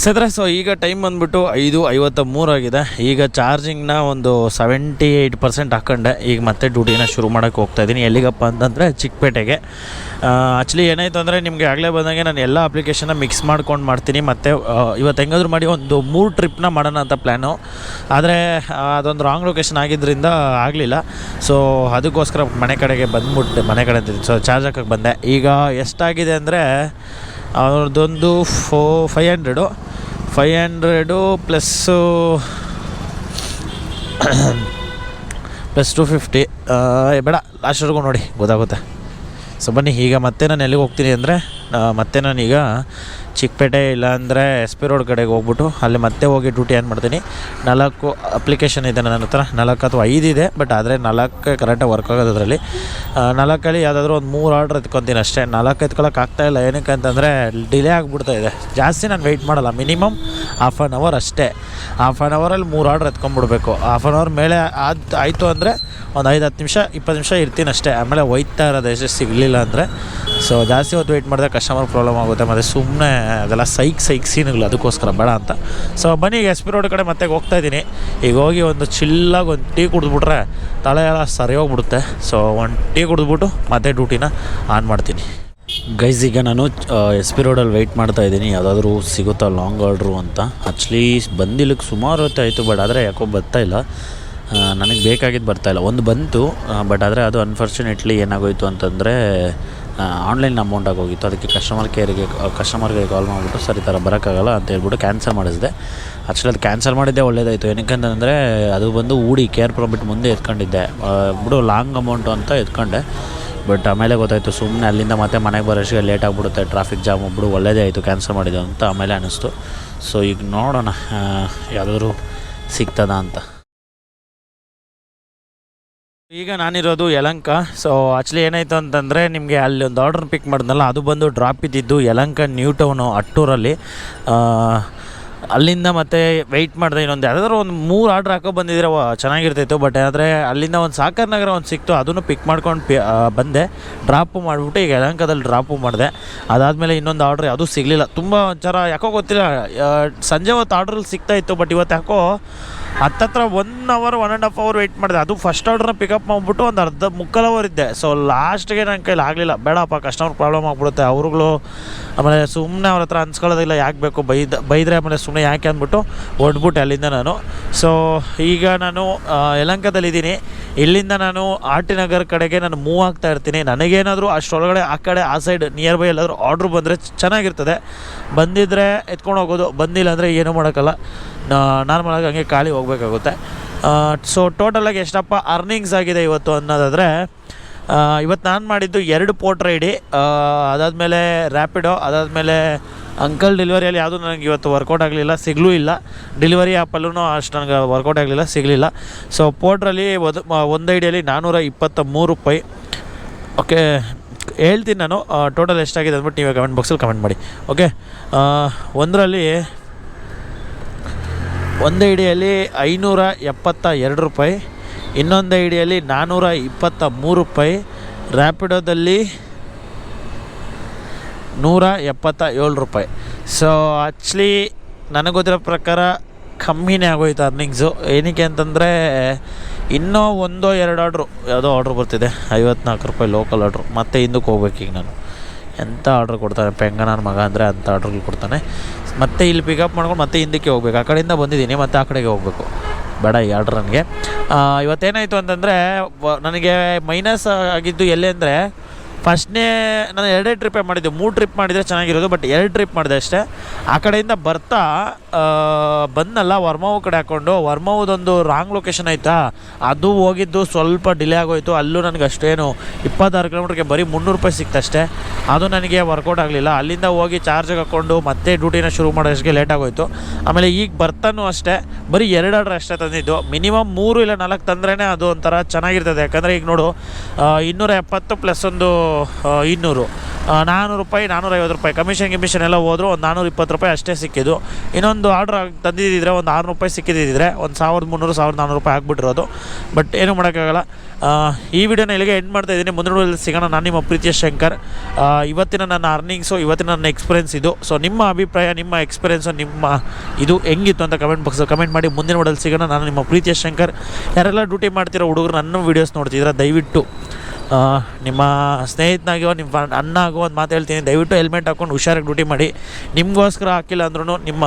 B: ಸದ್ರೆ ಸೊ ಈಗ ಟೈಮ್ ಬಂದ್ಬಿಟ್ಟು ಐದು ಐವತ್ತ ಮೂರಾಗಿದೆ ಈಗ ಚಾರ್ಜಿಂಗ್ನ ಒಂದು ಸೆವೆಂಟಿ ಏಯ್ಟ್ ಪರ್ಸೆಂಟ್ ಹಾಕೊಂಡೆ. ಈಗ ಮತ್ತೆ ಡ್ಯೂಟಿನ ಶುರು ಮಾಡೋಕ್ಕೆ ಹೋಗ್ತಾ ಇದ್ದೀನಿ. ಎಲ್ಲಿಗಪ್ಪ ಅಂತಂದರೆ ಚಿಕ್ಕಪೇಟೆಗೆ. ಆ್ಯಕ್ಚುಲಿ ಏನಾಯ್ತು ಅಂದರೆ ನಿಮಗೆ ಆಗಲೇ ಬಂದಂಗೆ ನಾನು ಎಲ್ಲ ಅಪ್ಲಿಕೇಶನ್ನ ಮಿಕ್ಸ್ ಮಾಡ್ಕೊಂಡು ಮಾಡ್ತೀನಿ. ಮತ್ತು ಇವತ್ತು ಹೆಂಗಾದ್ರೂ ಮಾಡಿ ಒಂದು ಮೂರು ಟ್ರಿಪ್ನ ಮಾಡೋಣ ಅಂತ ಪ್ಲ್ಯಾನು ಆದರೆ ಅದೊಂದು ರಾಂಗ್ ಲೊಕೇಶನ್ ಆಗಿದ್ದರಿಂದ ಆಗಲಿಲ್ಲ. ಸೊ ಅದಕ್ಕೋಸ್ಕರ ಮನೆ ಕಡೆಗೆ ಬಂದ್ಬಿಟ್ಟು ಮನೆ ಕಡೆ ಸೊ ಚಾರ್ಜ್ ಹಾಕಕ್ಕೆ ಬಂದೆ. ಈಗ ಎಷ್ಟಾಗಿದೆ ಅಂದರೆ ಅವ್ರದ್ದೊಂದು four five hundred five hundred plus plus two fifty ಬೇಡ ಲಾಸ್ಟ್ವರೆಗೂ ನೋಡಿ, ಗೊತ್ತಾಗುತ್ತೆ. ಸೊ ಬನ್ನಿ, ಈಗ ಮತ್ತೆ ನಾನು ಎಲ್ಲಿಗೆ ಹೋಗ್ತೀನಿ ಅಂದರೆ ಮತ್ತೆ ನಾನೀಗ ಚಿಕ್ಕಪೇಟೆ ಇಲ್ಲಾಂದರೆ ಎಸ್ ಪಿ ರೋಡ್ ಕಡೆಗೆ ಹೋಗ್ಬಿಟ್ಟು ಅಲ್ಲಿ ಮತ್ತೆ ಹೋಗಿ ಡ್ಯೂಟಿ ಏನು ಮಾಡ್ತೀನಿ. ನಾಲ್ಕು ಅಪ್ಲಿಕೇಶನ್ ಇದೆ ನನ್ನ ಹತ್ರ. ನಾಲ್ಕು ಅಥವಾ ಐದು ಇದೆ ಬಟ್ ಆದರೆ ನಾಲ್ಕು ಕರೆಕ್ಟಾಗಿ ವರ್ಕ್ ಆಗೋದು ಅದರಲ್ಲಿ. ನಾಲ್ಕಲ್ಲಿ ಯಾವುದಾದ್ರೂ ಒಂದು ಮೂರು ಆರ್ಡ್ರ್ ಎತ್ಕೊತೀನಿ ಅಷ್ಟೇ. ನಾಲ್ಕು ಎತ್ಕೊಳಕ್ಕೆ ಆಗ್ತಾಯಿಲ್ಲ ಏನಕ್ಕೆ ಅಂತಂದರೆ ಡಿಲೇ ಆಗಿಬಿಡ್ತಾ ಇದೆ. ಜಾಸ್ತಿ ನಾನು ವೆಯ್ಟ್ ಮಾಡಲ್ಲ. ಮಿನಿಮಮ್ ಹಾಫ್ ಆನ್ ಅವರ್ ಅಷ್ಟೇ. ಹಾಫ್ ಆನ್ ಅವರಲ್ಲಿ ಮೂರು ಆರ್ಡ್ರ್ ಎತ್ಕೊಂಡ್ಬಿಡ್ಬೇಕು. ಹಾಫ್ ಆನ್ ಅವರ್ ಮೇಲೆ ಅದು ಆಯಿತು ಅಂದರೆ ಒಂದು ಐದು, ಹತ್ತು ನಿಮಿಷ, ಇಪ್ಪತ್ತು ನಿಮಿಷ ಇರ್ತೀನಿ ಅಷ್ಟೇ. ಆಮೇಲೆ ಒಯ್ತಾ ಇರೋದು ಎಷ್ಟು ಸಿಗಲಿಲ್ಲ ಅಂದರೆ. ಸೊ ಜಾಸ್ತಿ ಹೊತ್ತು ವೆಯ್ಟ್ ಮಾಡಿದ್ರೆ ಕಸ್ಟಮರ್ ಪ್ರಾಬ್ಲಮ್ ಆಗುತ್ತೆ. ಮತ್ತು ಸುಮ್ಮನೆ ಅದೆಲ್ಲ ಸೈಕ್ ಸೈಕ್ ಸೀನ್ಗಳು ಅದಕ್ಕೋಸ್ಕರ ಬೇಡ ಅಂತ. ಸೊ ಬನ್ನಿ ಈಗ ಎಸ್ ಪಿ ರೋಡ್ ಕಡೆ ಮತ್ತೆ ಹೋಗ್ತಾ ಇದ್ದೀನಿ. ಈಗ ಹೋಗಿ ಒಂದು ಚಿಲ್ಲಾಗಿ ಒಂದು ಟೀ ಕುಡಿದ್ಬಿಟ್ರೆ ತಲೆ ಎಲ್ಲ ಸರಿ ಹೋಗ್ಬಿಡುತ್ತೆ ಸೊ ಒಂದು ಟೀ ಕುಡಿದ್ಬಿಟ್ಟು ಮತ್ತೆ ಡ್ಯೂಟಿನ ಆನ್ ಮಾಡ್ತೀನಿ. ಗೈಸ್ ಈಗ ನಾನು ಎಸ್ ಪಿ ರೋಡಲ್ಲಿ ವೆಯ್ಟ್ ಮಾಡ್ತಾ ಇದ್ದೀನಿ. ಯಾವುದಾದ್ರೂ ಸಿಗುತ್ತಾ ಲಾಂಗ್ ಆರ್ಡ್ರು ಅಂತ. ಆ್ಯಕ್ಚುಲಿ ಬಂದಿಲ್ಲಕ್ಕೆ ಸುಮಾರು ಹೊತ್ತಾಯಿತು ಬಟ್ ಆದರೆ ಯಾಕೋ ಬರ್ತಾ ಇಲ್ಲ. ನನಗೆ ಬೇಕಾಗಿದ್ದು ಬರ್ತಾಯಿಲ್ಲ ಒಂದು ಬಂತು ಬಟ್ ಆದರೆ ಅದು ಅನ್ಫಾರ್ಚುನೇಟ್ಲಿ ಏನಾಗೋಯಿತು ಅಂತಂದರೆ ಆನ್ಲೈನ್ ಅಮೌಂಟ್ ಆಗೋಗಿತ್ತು. ಅದಕ್ಕೆ ಕಸ್ಟಮರ್ ಕೇರಿಗೆ ಕಸ್ಟಮರ್ಗೆ ಕಾಲ್ ಮಾಡಿಬಿಟ್ಟು, ಸರಿ ಥರ ಬರೋಕ್ಕಾಗಲ್ಲ ಅಂತ ಹೇಳ್ಬಿಟ್ಟು ಕ್ಯಾನ್ಸಲ್ ಮಾಡಿಸಿದೆ. ಆ್ಯಕ್ಚುಲಿ ಅದು ಕ್ಯಾನ್ಸಲ್ ಮಾಡಿದ್ದೆ ಒಳ್ಳೇದಾಯಿತು. ಏನಕ್ಕಂತಂದರೆ, ಅದು ಬಂದು ಊಡಿ ಕೇರ್ ಪ್ರಾಫಿಟ್ ಮುಂದೆ ಎತ್ಕೊಂಡಿದ್ದೆ. ಬಿಡು ಲಾಂಗ್ ಅಮೌಂಟು ಅಂತ ಎತ್ಕೊಂಡೆ. ಬಟ್ ಆಮೇಲೆ ಗೊತ್ತಾಯಿತು ಸುಮ್ಮನೆ ಅಲ್ಲಿಂದ ಮತ್ತೆ ಮನೆಗೆ ಬರೋಷ್ಟು ಲೇಟ್ ಆಗಿಬಿಡುತ್ತೆ. ಟ್ರಾಫಿಕ್ ಜಾಮ್ ಒಬ್ಬರು ಒಳ್ಳೇದೇ ಆಯಿತು ಕ್ಯಾನ್ಸಲ್ ಮಾಡಿದ್ದು ಅಂತ ಆಮೇಲೆ ಅನ್ನಿಸ್ತು ಸೊ ಈಗ ನೋಡೋಣ ಯಾವುದಾದ್ರೂ ಸಿಗ್ತದ ಅಂತ. ಈಗ ನಾನಿರೋದು ಯಲಂಕ. ಸೊ ಆ್ಯಕ್ಚುಲಿ ಏನಾಯಿತು ಅಂತಂದರೆ ನಿಮಗೆ ಅಲ್ಲಿ ಒಂದು ಆರ್ಡ್ರ್ ಪಿಕ್ ಮಾಡಿದ್ನಲ್ಲ, ಅದು ಬಂದು ಡ್ರಾಪ್ ಇದ್ದಿದ್ದು ಯಲಂಕ ನ್ಯೂ ಟೌನು ಅಟ್ಟೂರಲ್ಲಿ. ಅಲ್ಲಿಂದ ಮತ್ತೆ ವೆಯ್ಟ್ ಮಾಡಿದೆ ಇನ್ನೊಂದು ಯಾವ್ದಾದ್ರು ಒಂದು ಮೂರು ಆರ್ಡ್ರ್ ಹಾಕೋ ಬಂದಿದ್ರೆ ಚೆನ್ನಾಗಿರ್ತಿತ್ತು. ಬಟ್ ಆದರೆ ಅಲ್ಲಿಂದ ಒಂದು ಸಾಕರ್ ನಗರ ಒಂದು ಸಿಕ್ತು, ಅದನ್ನು ಪಿಕ್ ಮಾಡ್ಕೊಂಡು ಪಿ ಬಂದೆ. ಡ್ರಾಪು ಮಾಡಿಬಿಟ್ಟು ಈಗ ಯಲಂಕದಲ್ಲಿ ಡ್ರಾಪು ಮಾಡಿದೆ. ಅದಾದಮೇಲೆ ಇನ್ನೊಂದು ಆರ್ಡ್ರ್ ಯಾವುದೂ ಸಿಗಲಿಲ್ಲ. ತುಂಬ ಒಂಥರ, ಯಾಕೋ ಗೊತ್ತಿಲ್ಲ. ಸಂಜೆ ಹೊತ್ತು ಆರ್ಡ್ರಲ್ಲಿ ಸಿಗ್ತಾ ಇತ್ತು ಬಟ್ ಇವತ್ತು ಯಾಕೋ ಹತ್ತತ್ರ one hour one and half hour wait ಮಾಡಿದೆ. ಅದು ಫಸ್ಟ್ ಆರ್ಡ್ರನ್ನ ಪಿಕಪ್ ಮಾಡಿಬಿಟ್ಟು ಒಂದು ಅರ್ಧ ಮುಕ್ಕಲ್ ಅವರ್ ಇದ್ದೆ. ಸೊ ಲಾಸ್ಟ್ಗೆ ನನ್ನ ಕೈಲಿ ಆಗಲಿಲ್ಲ. ಬೇಡಪ್ಪ ಕಸ್ಟಮರ್ ಪ್ರಾಬ್ಲಮ್ ಆಗ್ಬಿಡುತ್ತೆ. ಅವ್ರುಗಳು ಆಮೇಲೆ ಸುಮ್ಮನೆ ಅವ್ರ ಹತ್ರ ಅನ್ಸ್ಕೊಳ್ಳೋದಿಲ್ಲ, ಯಾಕೆ ಬೇಕು? ಬೈದ, ಬೈದರೆ ಆಮೇಲೆ ಸುಮ್ಮನೆ ಯಾಕೆ ಅಂದ್ಬಿಟ್ಟು ಹೊಡ್ಬಿಟ್ಟೆ ಅಲ್ಲಿಂದ ನಾನು. ಸೊ ಈಗ ನಾನು ಯಲಂಕದಲ್ಲಿದ್ದೀನಿ. ಇಲ್ಲಿಂದ ನಾನು ಆರ್ ಟಿ ನಗರ್ ಕಡೆಗೆ ನಾನು ಮೂವ್ ಆಗ್ತಾ ಇರ್ತೀನಿ. ನನಗೇನಾದರೂ ಅಷ್ಟೊಳಗಡೆ ಆ ಕಡೆ, ಆ ಸೈಡ್ ನಿಯರ್ ಬೈ ಎಲ್ಲಾದರೂ ಆರ್ಡ್ರ್ ಬಂದರೆ ಚೆನ್ನಾಗಿರ್ತದೆ. ಬಂದಿದ್ದರೆ ಎತ್ಕೊಂಡು ಹೋಗೋದು, ಬಂದಿಲ್ಲ ಅಂದರೆ ಏನೂ ಮಾಡೋಕ್ಕಲ್ಲ. ನಾರ್ಮಲಾಗಿ ಹಂಗೆ ಖಾಲಿ ಹೋಗಬೇಕಾಗುತ್ತೆ. ಸೊ ಟೋಟಲಾಗಿ ಎಷ್ಟಪ್ಪ ಅರ್ನಿಂಗ್ಸ್ ಆಗಿದೆ ಇವತ್ತು ಅನ್ನೋದಾದರೆ ಇವತ್ತು ನಾನು ಮಾಡಿದ್ದು ಎರಡು ಪೋರ್ಟ್ ರೈಡಿ ಅದಾದಮೇಲೆ ರ್ಯಾಪಿಡೋ ಅದಾದಮೇಲೆ ಅಂಕಲ್ ಡೆಲಿವರಿಯಲ್ಲಿ ಯಾವುದೂ ನನಗೆ ಇವತ್ತು ವರ್ಕೌಟ್ ಆಗಲಿಲ್ಲ, ಸಿಗಲೂ ಇಲ್ಲ. ಡೆಲಿವರಿ ಆ್ಯಪಲ್ಲೂ ಅಷ್ಟು ನನಗೆ ವರ್ಕೌಟ್ ಆಗಲಿಲ್ಲ, ಸಿಗಲಿಲ್ಲ. ಸೊ ಪೋರ್ಟ್ರಲ್ಲಿ ಒಂದು ಒಂದು ಐಡಿಯಲ್ಲಿ ನಾನ್ನೂರ ಇಪ್ಪತ್ತ ಮೂರು ರೂಪಾಯಿ ಓಕೆ ಹೇಳ್ತೀನಿ ನಾನು ಟೋಟಲ್ ಎಷ್ಟಾಗಿದೆ ಅಂದ್ಬಿಟ್ಟು ನೀವೇ ಕಮೆಂಟ್ ಬಾಕ್ಸಲ್ಲಿ ಕಮೆಂಟ್ ಮಾಡಿ. ಓಕೆ ಒಂದರಲ್ಲಿ ಒಂದು ಐಡಿಯಲ್ಲಿ ಐನೂರ ಎಪ್ಪತ್ತ ಎರಡು ರೂಪಾಯಿ, ಇನ್ನೊಂದು ಐಡಿಯಲ್ಲಿ ನಾನ್ನೂರ ಇಪ್ಪತ್ತ ಮೂರು ರೂಪಾಯಿ ರ್ಯಾಪಿಡೋದಲ್ಲಿ ನೂರ ಎಪ್ಪತ್ತ ಏಳು ರೂಪಾಯಿ. ಸೊ ಆ್ಯಕ್ಚುಲಿ ನನಗೆ ಪ್ರಕಾರ ಕಮ್ಮಿನೇ ಆಗೋಯ್ತು ಅರ್ನಿಂಗ್ಸು ಏನಕ್ಕೆ ಅಂತಂದರೆ, ಇನ್ನೂ ಒಂದೋ ಎರಡು ಆರ್ಡ್ರು ಯಾವುದೋ ಆರ್ಡ್ರ್ ಬರ್ತಿದೆ, ಐವತ್ನಾಲ್ಕು ರೂಪಾಯಿ ಲೋಕಲ್ ಆರ್ಡ್ರು ಮತ್ತೆ ಹಿಂದಕ್ಕೆ ಹೋಗ್ಬೇಕೀಗ ನಾನು. ಎಂಥ ಆರ್ಡ್ರ್ ಕೊಡ್ತಾನೆ? ಪೆಂಗ ನನ್ನ ಮಗ ಅಂದರೆ ಅಂಥ ಆರ್ಡ್ರ್ಗಳು ಕೊಡ್ತಾನೆ. ಮತ್ತೆ ಇಲ್ಲಿ ಪಿಕಪ್ ಮಾಡ್ಕೊಂಡು ಮತ್ತೆ ಹಿಂದಕ್ಕೆ ಹೋಗ್ಬೇಕು. ಆ ಕಡೆಯಿಂದ ಬಂದಿದ್ದೀನಿ, ಮತ್ತೆ ಆ ಕಡೆಗೆ ಹೋಗಬೇಕು. ಬೇಡ ಈ ಆರ್ಡ್ರ್ ನನಗೆ. ಇವತ್ತೇನಾಯಿತು ಅಂತಂದರೆ ನನಗೆ ಮೈನಸ್ ಆಗಿದ್ದು ಎಲ್ಲೇ ಅಂದರೆ ಫಸ್ಟ್ನೇ ನಾನು ಎರಡೇ ಟ್ರಿಪ್ಪೇ ಮಾಡಿದ್ದೆ. ಮೂರು ಟ್ರಿಪ್ ಮಾಡಿದರೆ ಚೆನ್ನಾಗಿರೋದು ಬಟ್ ಎರಡು ಟ್ರಿಪ್ ಮಾಡಿದೆ ಅಷ್ಟೇ. ಆ ಕಡೆಯಿಂದ ಬರ್ತಾ ಬಂದಲ್ಲ ವರ್ಮಾವು ಕಡೆ ಹಾಕ್ಕೊಂಡು ವರ್ಮಾವುದೊಂದು ರಾಂಗ್ ಲೊಕೇಶನ್ ಆಯಿತಾ? ಅದು ಹೋಗಿದ್ದು ಸ್ವಲ್ಪ ಡಿಲೇ ಆಗೋಯಿತು. ಅಲ್ಲೂ ನನಗೆ ಅಷ್ಟೇನು ಇಪ್ಪತ್ತಾರು ಕಿಲೋಮೀಟ್ರಿಗೆ ಬರೀ ಮುನ್ನೂರು ರೂಪಾಯಿ ಸಿಕ್ತಷ್ಟೇ ಅದು ನನಗೆ ವರ್ಕೌಟ್ ಆಗಲಿಲ್ಲ. ಅಲ್ಲಿಂದ ಹೋಗಿ ಚಾರ್ಜಿಗೆ ಹಾಕ್ಕೊಂಡು ಮತ್ತೆ ಡ್ಯೂಟಿನ ಶುರು ಮಾಡೋಷ್ಟಕ್ಕೆ ಲೇಟ್ ಆಗೋಯಿತು. ಆಮೇಲೆ ಈಗ ಬರ್ತಾನೂ ಅಷ್ಟೇ. ಬರೀ ಎರಡು ಆರ್ಡ್ರ್ ಅಷ್ಟೇ ತಂದಿದ್ದು. ಮಿನಿಮಮ್ ಮೂರು ಇಲ್ಲ ನಾಲ್ಕು ತಂದ್ರೇ ಅದು ಒಂಥರ ಚೆನ್ನಾಗಿರ್ತದೆ. ಯಾಕಂದರೆ ಈಗ ನೋಡು ಇನ್ನೂರ ಎಪ್ಪತ್ತು ಪ್ಲಸ್ ಒಂದು ಇನ್ನೂರು. ನಾನ್ನೂರು ರೂಪಾಯಿ ನಾನ್ನೂರೈವತ್ತು ರೂಪಾಯಿ. ಕಮಿಷನ್ ಗಿಮಿಷನ್ ಎಲ್ಲ ಹೋದ್ರು ಒಂದು ನಾನ್ನೂರ ಇಪ್ಪತ್ತು ರೂಪಾಯಿ ಅಷ್ಟೇ ಸಿಕ್ಕಿದ್ದು. ಇನ್ನೊಂದು ಆರ್ಡ್ರ್ ತಂದಿದ್ದಿದ್ರೆ ಒಂದು ಆರುನೂರು ರೂಪಾಯಿ ಸಿಕ್ಕಿದ್ದಿದ್ರೆ ಒಂದು ಸಾವಿರದ ಮುನ್ನೂರು, ಸಾವಿರದ ನಾನ್ನೂರು ರೂಪಾಯಿ ಆಗ್ಬಿಟ್ಟಿರೋದು. ಬಟ್ ಏನೂ ಮಾಡೋಕ್ಕಾಗಲ್ಲ. ಈ ವಿಡಿಯೋನ ಇಲ್ಲಿಗೆ ಎಂಡ್ ಮಾಡ್ತಾ ಇದ್ದೀನಿ. ಮುಂದಿನ ಸಿಗೋಣ ನಾನು ನಿಮ್ಮ ಪ್ರೀತಿಯ ಶಂಕರ್. ಇವತ್ತಿನ ನನ್ನ ಅರ್ನಿಂಗ್ಸು ಇವತ್ತಿನ ನನ್ನ ಎಕ್ಸ್ಪೀರಿಯನ್ಸ್ ಇದು. ಸೊ ನಿಮ್ಮ ಅಭಿಪ್ರಾಯ, ನಿಮ್ಮ ಎಕ್ಸ್ಪೀರಿಯೆನ್ಸು ನಿಮ್ಮ ಇದು ಹೆಂಗಿತ್ತು ಅಂತ ಕಮೆಂಟ್ ಬಾಕ್ಸಲ್ಲಿ ಕಮೆಂಟ್ ಮಾಡಿ. ಮುಂದಿನ ವಿಡಿಯೋದಲ್ಲಿ ಸಿಗೋಣ. ನಾನು ನಿಮ್ಮ ಪ್ರೀತಿಯ ಶಂಕರ್. ಯಾರೆಲ್ಲ ಡ್ಯೂಟಿ ಮಾಡ್ತಿರೋ ಹುಡುಗರು ನನ್ನ ವೀಡಿಯೋಸ್ ನೋಡ್ತಿದ್ರೆ ದಯವಿಟ್ಟು. ನಿಮ್ಮ ಸ್ನೇಹಿತನಾಗೋ ನಿಮ್ಮ ಅಣ್ಣ ಆಗೋ ಒಂದು ಮಾತು ಹೇಳ್ತೀನಿ. ದಯವಿಟ್ಟು ಹೆಲ್ಮೆಟ್ ಹಾಕ್ಕೊಂಡು ಹುಷಾರಾಗಿ ಡ್ಯೂಟಿ ಮಾಡಿ. ನಿಮಗೋಸ್ಕರ ಹಾಕಿಲ್ಲ ಅಂದ್ರೂ ನಿಮ್ಮ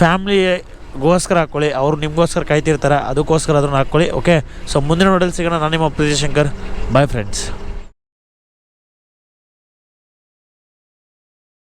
B: ಫ್ಯಾಮ್ಲಿಗೋಸ್ಕರ ಹಾಕ್ಕೊಳ್ಳಿ ಅವರು ನಿಮಗೋಸ್ಕರ ಕಾಯ್ತಿರ್ತಾರೆ. ಅದಕ್ಕೋಸ್ಕರ ಅದನ್ನು ಹಾಕ್ಕೊಳ್ಳಿ ಓಕೆ ಸೊ ಮುಂದಿನ ನೋಡಲ್ ಸಿಗೋಣ. ನಾನು ನಿಮ್ಮ ಪ್ರೀತಿ ಶಂಕರ್. Bye friends